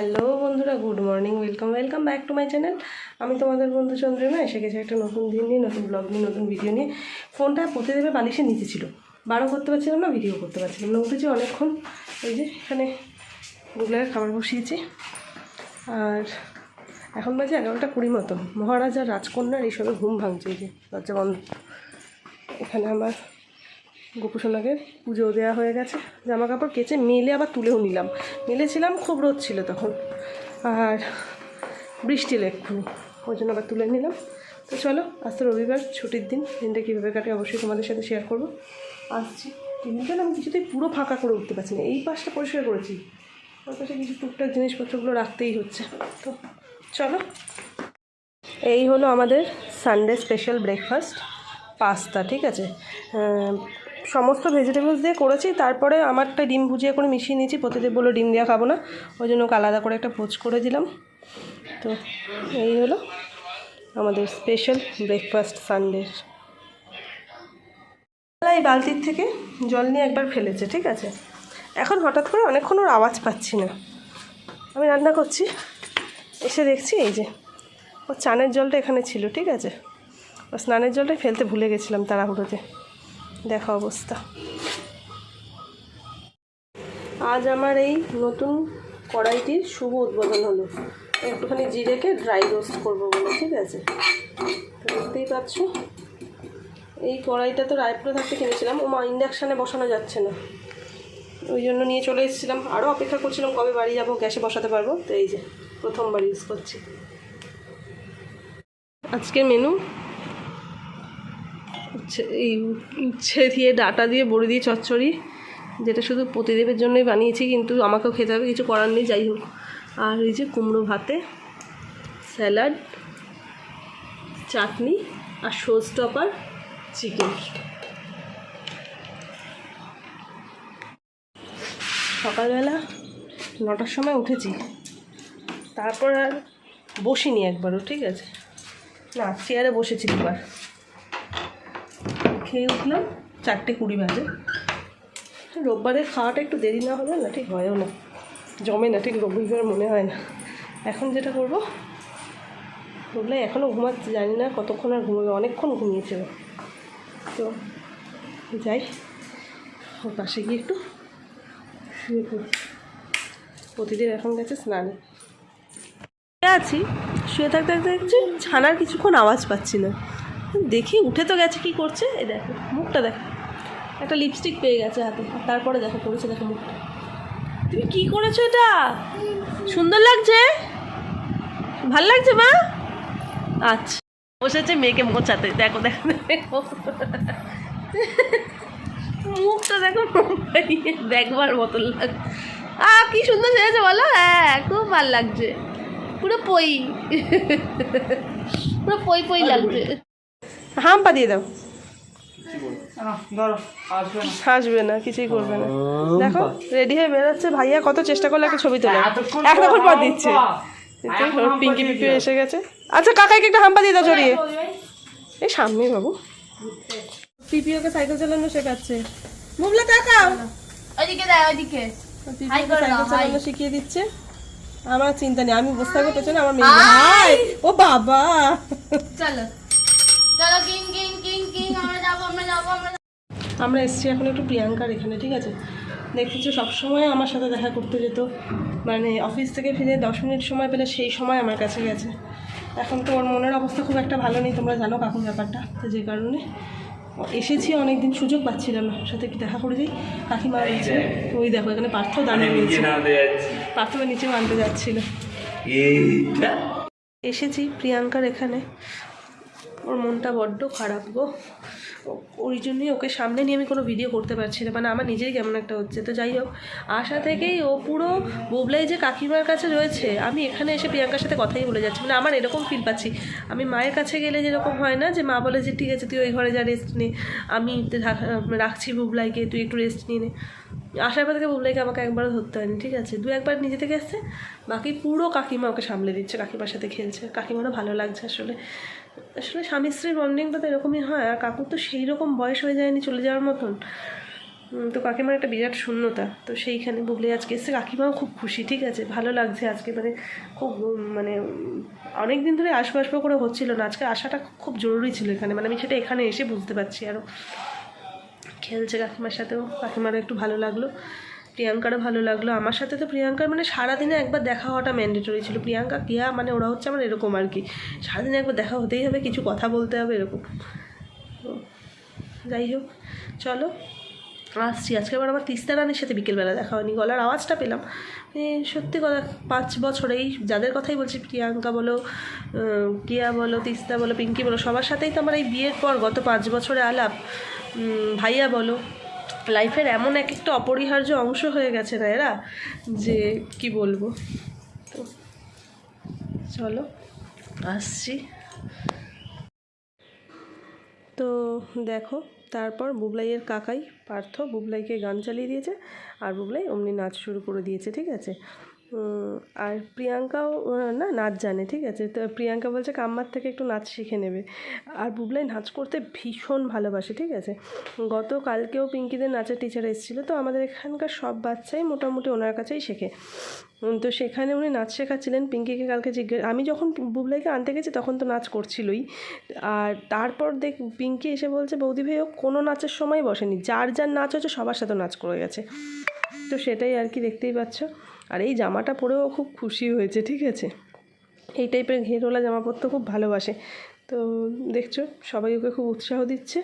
Hello বন্ধুরা good morning welcome welcome back to my channel আমি তোমাদের বন্ধু চন্দ্রিমা, এসে গেছি একটা নতুন দিন নিয়ে, নতুন ব্লগ নিয়ে, নতুন ভিডিও নিয়ে। ফোনটা পথে দেবে বালিশের নিচে ছিল বারো করতে পারছিলাম না ভিডিও করতে পারছিলাম না। উঠেছি অনেকক্ষণ ওই যে এখানে গুগলের খাবার বসিয়েছি। আর এখন বাজে এগারোটা কুড়ি মতো মহারাজা রাজকন্যার এইসবে ঘুম ভাঙছে, এই যে দরজা বন্ধ। এখানে আমার গোপুসোনাকে পুজো দেওয়া হয়ে গেছে। জামা কাপড় কেচে মেলে আবার তুলেও নিলাম। মেলেছিলাম, খুব রোদ ছিল তখন। আর বৃষ্টি এলো এক্ষুনি ওই জন্য আবার তুলে নিলাম। তো চলো, আজ তো রবিবার, ছুটির দিন। দিনটা কীভাবে কাটে অবশ্যই তোমাদের সাথে শেয়ার করব। আসছি। না আমি কিছুতেই পুরো ফাঁকা করে উঠতে পারছি না। এই পাশটা পরিষ্কার করেছি। ওর পাশে কিছু টুকটাক জিনিসপত্রগুলো রাখতেই হচ্ছে। তো চলো। এই হলো আমাদের সানডে স্পেশাল ব্রেকফাস্ট পাস্তা ঠিক আছে? সমস্ত ভেজিটেবলস দিয়ে করেছি, তারপরে আমারটা ডিম ভুজিয়া করে মিশিয়ে নিয়েছি, প্রতিদিন বলল ডিম দেওয়া খাব না, ওই জন্য ওকে আলাদা করে একটা পোচ করে দিলাম। তো এই হলো আমাদের স্পেশাল ব্রেকফাস্ট সানডের এই বালতির থেকে জল নিয়ে একবার ফেলেছে, ঠিক আছে? এখন হঠাৎ করে অনেকক্ষণ ওর আওয়াজ পাচ্ছি না। আমি রান্না করছি, এসে দেখছি এই যে ও চানের জলটা এখানে ছিল, ঠিক আছে? ও স্নানের জলটাই ফেলতে ভুলে গেছিলাম তাড়াহুড়োতে। দেখা অবস্থা। আজ আমার এই নতুন কড়াইটির শুভ উদ্বোধন হলো। একটুখানি জিরেকে ড্রাই রোস্ট করব বলে, ঠিক আছে? দেখতেই পাচ্ছ? এই কড়াইটা তো রায়পুরে থাকতে কিনেছিলাম ও মা ইন্ডাকশানে বসানো যাচ্ছে না। ওই জন্য নিয়ে চলে এসেছিলাম। আরও অপেক্ষা করছিলাম কবে বাড়ি যাব, গ্যাসে বসাতে পারব। তো এই যে, প্রথমবার ইউজ করছি। আজকের মেনু এই উচ্ছে দিয়ে ডাটা দিয়ে বড়ি দিয়ে চচ্চড়ি, যেটা শুধু প্রতিদেবের জন্যই বানিয়েছি, কিন্তু আমাকেও খেতে হবে, কিছু করার নেই, যাই হোক। আর এই যে কুমড়ো ভাতে স্যালাড, চাটনি আর সোজ টপার চিকেন। সকালবেলা নটার সময় উঠেছি। তারপর আর বসিনি একবারও, ঠিক আছে? না, চেয়ারে বসেছি দুবার। খেয়ে উঠলাম, চারটে কুড়ি বাজে। রোববারে খাওয়াটা একটু দেরি না হলে না ঠিক হয়ও না। জমে না, ঠিক রবিবার মনে হয় না। এখন যেটা করব বললে এখনও ঘুমাচ্ছে, জানি না কতক্ষণ আর ঘুমাবে, অনেকক্ষণ ঘুমিয়েছে তো যাই, ওর পাশে গিয়ে একটু শুয়ে পড়ি। প্রতিদিন এখন গেছে স্নানে। আছি, শুয়ে থাকতে থাকতে ছানার কিছুক্ষণ আওয়াজ পাচ্ছি না। দেখি, উঠে তো গেছে, কি করছে? এই দেখো, মুখটা দেখো। একটা লিপস্টিক পেয়ে গেছে হাতে। তারপরে দেখো, করেছে দেখো মুখটা। তুমি কি করেছ এটা? সুন্দর লাগছে? ভালো লাগছে, মা? আচ্ছা। বসেছে মেয়েকে মোচাতে। দেখো দেখো দেখো। মুখটা দেখো, দেখবার মতন লাগছে। আ, কি সুন্দর সেজেছে, বলো? হ্যাঁ খুব ভালো লাগছে। পুরো পই। পুরো পই পই লাগছে। হাম্পা দিয়ে দাও। আসবে না। হাসবে না কিছুই করবে না। দেখো রেডি হয়ে বেরোচ্ছে। ভাইয়া কত চেষ্টা করলে একটা ছবি তোলা এতক্ষণ পর দিচ্ছে। পিঙ্কি পিপি এসে গেছে। আচ্ছা কাকাইকে একটা হাম্পা দিয়ে দাও জড়িয়ে। এই সামনে বাবু। পিপি ওকে সাইকেল চালানো শেখাচ্ছে। মুবলা তাকাও ওইদিকে দেয় ওইদিকে। সাইকেল চালানো শিখিয়ে দিচ্ছে। আমার চিন্তা নেই আমি বসে থাকব পেছনে আমার মেয়ে ও বাবা! চলো। চলো কিং কিং কিং কিং আমরা যাব আমরা যাব আমরা আমরা এসছি এখন একটু প্রিয়াঙ্কার এখানে ঠিক আছে? দেখতেছো সবসময় আমার সাথে দেখা করতে যেত। মানে অফিস থেকে ফিরে দশ মিনিট সময় পেলে সেই সময় আমার কাছে গেছে। এখন তো ওর মনের অবস্থা খুব একটা ভালো নেই তোমরা জানো কাকুর ব্যাপারটা। তো যে কারণে এসেছি অনেকদিন সুযোগ পাচ্ছিলাম না। সাথে একটু দেখা করে যাই। কাকিমা রয়েছে। ওই দেখো এখানে পার্থ দাঁড়িয়ে রয়েছে। পার্থকে নিচেও আনতে যাচ্ছিল। এসেছি প্রিয়াঙ্কার এখানে। ওর মনটা বড্ড খারাপ গো। ওই জন্যই ওকে সামনে নিয়ে আমি কোনো ভিডিও করতে পারছি না। মানে আমার নিজেই কেমন একটা হচ্ছে। তো যাই হোক, আশা থেকেই ও পুরো বুবলাই যে কাকিমার কাছে রয়েছে, আমি এখানে এসে প্রিয়াঙ্কার সাথে কথাই বলে যাচ্ছি। মানে আমার এরকম ফিল পাচ্ছি। আমি মায়ের কাছে গেলে যেরকম হয় না যে, মা বলে যে, ঠিক আছে, তুই ওই ঘরে যা রেস্ট নে। আমি রাখ- রাখছি বুবলাইকে, তুই একটু রেস্ট নিয়ে নে। আসার পর থেকে বুবলাইকে আমাকে একবারও ধরতে হয়নি, ঠিক আছে? দু একবার নিজে থেকে এসছে, বাকি পুরো কাকিমা ওকে সামলে দিচ্ছে, কাকিমার সাথে খেলছে। কাকিমারও ভালো লাগছে আসলে। আসলে স্বামী স্ত্রীর বন্ডিংটা তো এরকমই হয়, আর কাকুর তো সেই রকম বয়স হয়ে যায়নি চলে যাওয়ার মতন। তো কাকিমার একটা বিরাট শূন্যতা, তো সেইখানে বুবলি আজকে এসে কাকিমাও খুব খুশি, ঠিক আছে? ভালো লাগছে আজকে মানে খুব মানে অনেক দিন ধরে আসব আসব করে হচ্ছিল না, আজকে আসাটা খুব জরুরি ছিল এখানে মানে আমি সেটা এখানে এসে বুঝতে পারছি আরও খেলছে কাকিমার সাথেও। কাকিমারও একটু ভালো লাগল। প্রিয়াঙ্কারও ভালো লাগল। আমার সাথে তো প্রিয়াঙ্কার মানে সারাদিনে একবার দেখা হওয়াটা ম্যান্ডেটরি ছিল। প্রিয়াঙ্কা কিয়া মানে ওরা হচ্ছে আমার এরকম আর কি। সারাদিনে একবার দেখা হতেই হবে, কিছু কথা বলতে হবে এরকম। যাই হোক, চলো। আসছি। আজকে আবার আমার তিস্তা রানীর সাথে বিকেলবেলা দেখা হয়নি। গলার আওয়াজটা পেলাম। সত্যি কথা, পাঁচ বছরেই যাদের কথাই বলছি, প্রিয়াঙ্কা বলো কিয়া বলো, তিস্তা বলো, পিঙ্কি বলো, সবার সাথেই তো আমার এই বিয়ের পর গত পাঁচ বছরে আলাপ। ভাইয়া বলো, লাইফের এমন এক একটা অপরিহার্য অংশ হয়ে গেছে না এরা? যে, কি বলব? তো, চলো, আসছি। তো দেখো, তারপর বুবলাইয়ের কাকাই পার্থ বুবলাইকে গান চালিয়ে দিয়েছে আর বুবলাই অমনি নাচ শুরু করে দিয়েছে, ঠিক আছে? আর প্রিয়াঙ্কাও না, নাচ জানে, ঠিক আছে? তো প্রিয়াঙ্কা বলছে, কাম্মার থেকে একটু নাচ শিখে নেবে। আর বুবলাই নাচ করতে ভীষণ ভালোবাসে, ঠিক আছে? গত কালকেও পিঙ্কিদের নাচের টিচার এসেছিল, তো আমাদের এখানকার সব বাচ্চাই মোটামুটি ওনার কাছেই শেখে। তো সেখানে উনি নাচ শেখাচ্ছিলেন। পিঙ্কিকে কালকে জিজ্ঞেস আমি যখন বুবলাইকে আনতে গেছি তখন তো নাচ করছিলই। আর তারপর দেখ, পিঙ্কি এসে বলছে, বৌদি ভাই ও কোনো নাচের সময় বসেনি। যার যার নাচ হচ্ছে সবার সাথে নাচ করে গেছে। তো সেটাই আর কি দেখতেই পাচ্ছ। আর এই জামাটা পরেও খুব খুশি হয়েছে, ঠিক আছে? এই টাইপের ঘেরওয়ালা জামা পরতে খুব ভালোবাসে। তো দেখছ, সবাই ওকে খুব উৎসাহ দিচ্ছে।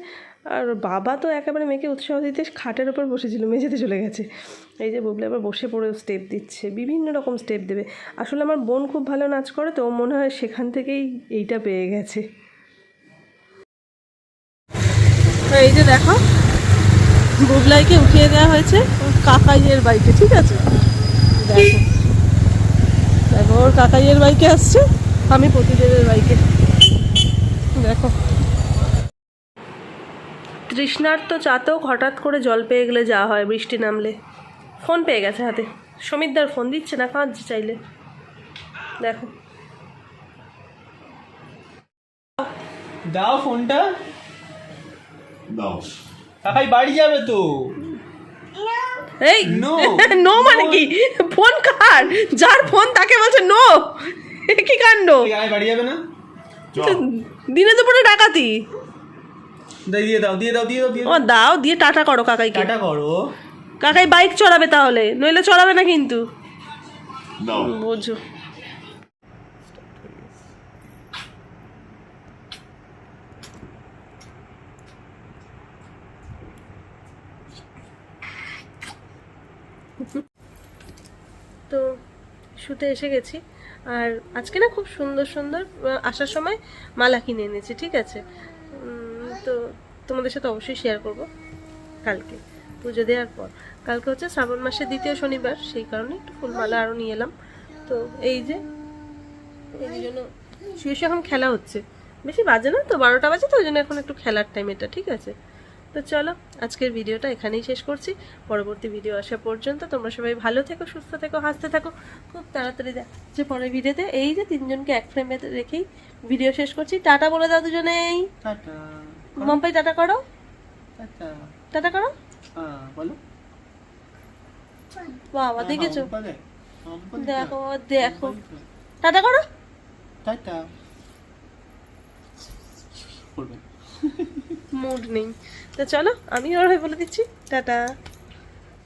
আর বাবা তো একেবারে মেয়েকে উৎসাহ দিতে খাটের ওপর বসেছিল, মেঝেতে চলে গেছে। এই যে বুবলি আবার বসে পড়ে স্টেপ দিচ্ছে, বিভিন্ন রকম স্টেপ দেবে। আসলে আমার বোন খুব ভালো নাচ করে, তো মনে হয় সেখান থেকেই এইটা পেয়ে গেছে। এই যে দেখো, বুবলাইকে উঠিয়ে দেওয়া হয়েছে কাকাইয়ের বাইকে ঠিক আছে? দেখো। দেখো, ওর কাকাইয়ের বাইকে আসছে, আমি প্রতিদেবের বাইকে দেখো। তৃষ্ণার্ত চাতেও হঠাৎ করে জল পেয়ে গেলে যাওয়া হয় বৃষ্টি নামলে। ফোন পেয়ে গেছে হাতে। সমিতদার ফোন দিচ্ছে না কাঁদছে চাইলে। দেখো। দাও ফোনটা। দাও। কাকাই বাড়ি যাবে তো। এই No. নো মানে কি? ফোন কার? যার ফোন তাকে বলছে নো কি কাণ্ড? কাকাই বাড়ি যাবে না? দিনে দুপুরে ডাকাতি। দিয়ে দাও দিয়ে দাও দিয়ে দাও দিয়ে ও দাও দিয়ে টাটা করো কাকাইকে। টাটা করো। কাকাই বাইক চড়াবে তাহলে নইলে চড়াবে না কিন্তু। দাও। বোঝো। তো শুতে এসে গেছি। আর আজকে না খুব সুন্দর সুন্দর আসার সময় মালা কিনে এনেছি ঠিক আছে? তো তোমাদের সাথে অবশ্যই শেয়ার করব কালকে, পুজো দেওয়ার পর। কালকে হচ্ছে শ্রাবণ মাসের দ্বিতীয় শনিবার, সেই কারণে একটু ফুলমালা আরও নিয়ে এলাম। তো এই যে, এই জন্য শুয়ে শুয়ে এখন খেলা হচ্ছে। বেশি বাজে না তো, বারোটা বাজে তো, ওই জন্য এখন একটু খেলার টাইম এটা, ঠিক আছে? তো চলো, আজকের ভিডিওটা এখানেই শেষ করছি। পরবর্তী ভিডিও আসা পর্যন্ত তোমরা সবাই ভালো থেকো, সুস্থ থেকো, হাসতে থাকো। খুব তাড়াতাড়ি যে পরের ভিডিওতে এই যে তিনজনকে এক ফ্রেমে রেখেই ভিডিও শেষ করছি। টাটা বলে দাও দুজনেই। টাটা। মাম্পাই টাটা করো। টাটা টাটা করো। বলো। বাবা দেখেছ। দেখো দেখো। টাটা করো। টাটা। মুড নেই। তো চলো আমি ওর হয়ে বলে দিচ্ছি। টাটা।